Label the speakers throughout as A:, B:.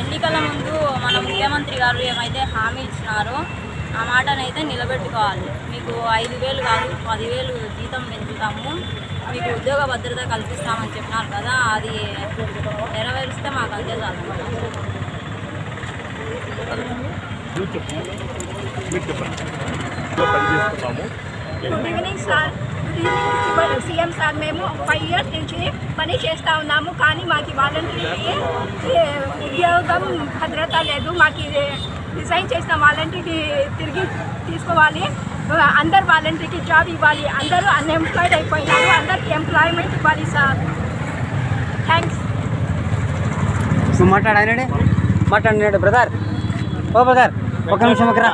A: ఎన్నికల ముందు మన ముఖ్యమంత్రి గారు ఏమైతే హామీ ఇచ్చినారో ఆ మాటనైతే నిలబెట్టుకోవాలి. మీకు ఐదు వేలు కాదు పదివేలు జీతం పెంచుతాము మీకు ఉద్యోగ భద్రత కల్పిస్తామని చెప్పినారు కదా అది నెరవేరిస్తే మాకు అంతే చాలు.
B: పనిచేస్తున్నాము
C: good evening sir good evening CM sir మేము ఫైవ్ ఇయర్స్ నుంచి పని చేస్తూ ఉన్నాము కానీ మాకు వాలంటీర్కి ఉద్యోగం భద్రత లేదు. మాకు ఇది రిజైన్ చేసిన వాలంటీర్కి తిరిగి తీసుకోవాలి. అందరు వాలంటీర్కి జాబ్ ఇవ్వాలి. అందరూ అన్ఎంప్లాయిడ్ అయిపోయినారు. అందరికి ఎంప్లాయ్మెంట్ ఇవ్వాలి సార్. థ్యాంక్స్
D: నువ్వు మాట్లాడు ఆయనడే మాట్లాడినాడు బ్రదర్. ఓ బ్రదర్ ఒక నిమిషం ఒకరా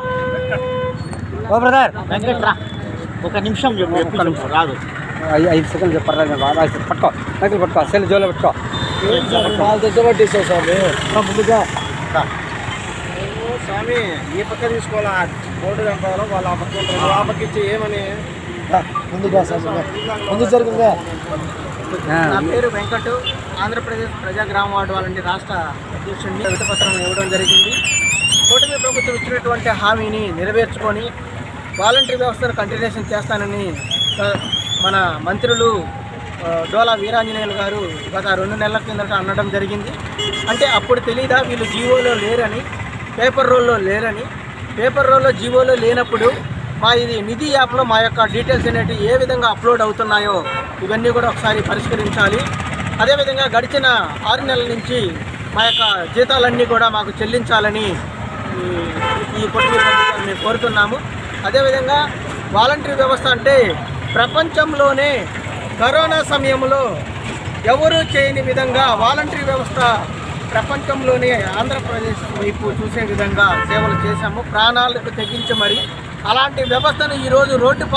D: ఓ బ్రదర్.
E: వెంకట్రా ఒక నిమిషం చెప్పు ఒక్క నిమిషం రాదు.
D: ఐదు సెకండ్ చెప్పరా పట్టుకో మైకులు పట్టుకో సెల్ జోలో పెట్టుకో. ముందుగా.
E: స్వామి ఈ పక్క తీసుకోవాలా? బోర్డు కనపడాలో వాళ్ళ ఆ పక్క ఉంటారు? ఆ పక్క ఇచ్చి ఏమని?
D: ముందుగా ముందు జరుగుతుందా
E: నా పేరు వెంకట్. ఆంధ్రప్రదేశ్ ప్రజా గ్రామ వార్డు వాలంటీ రాష్ట్ర అధ్యక్షుడిని విడతపత్రం ఇవ్వడం జరిగింది. కూటమి ప్రభుత్వం ఇచ్చినటువంటి హామీని నెరవేర్చుకొని వాలంటీర్ వ్యవస్థను కంటిన్యూషన్ చేస్తానని మన మంత్రులు డోలా వీరాంజనేయులు గారు గత రెండు నెలల కిందట అనడం జరిగింది. అంటే అప్పుడు తెలీదా వీళ్ళు జీవోలో లేరని పేపర్ రోల్లో లేరని? పేపర్ రోల్లో జీవోలో లేనప్పుడు మా ఇది నిధి యాప్లో మా యొక్క డీటెయిల్స్ అనేవి ఏ విధంగా అప్లోడ్ అవుతున్నాయో ఇవన్నీ కూడా ఒకసారి పరిష్కరించాలి. అదేవిధంగా గడిచిన ఆరు నెలల నుంచి మా యొక్క జీతాలన్నీ కూడా మాకు చెల్లించాలని ఈ- పొట్టి మేము కోరుతున్నాము. అదేవిధంగా వాలంటీర్ వ్యవస్థ అంటే ప్రపంచంలోనే కరోనా సమయంలో ఎవరూ చేయని విధంగా వాలంటరీ వ్యవస్థ ప్రపంచంలోనే ఆంధ్రప్రదేశ్ వైపు చూసే విధంగా సేవలు చేశాము. ప్రాణాలకు తెగించి మరి అలాంటి వ్యవస్థను ఈరోజు రోడ్డు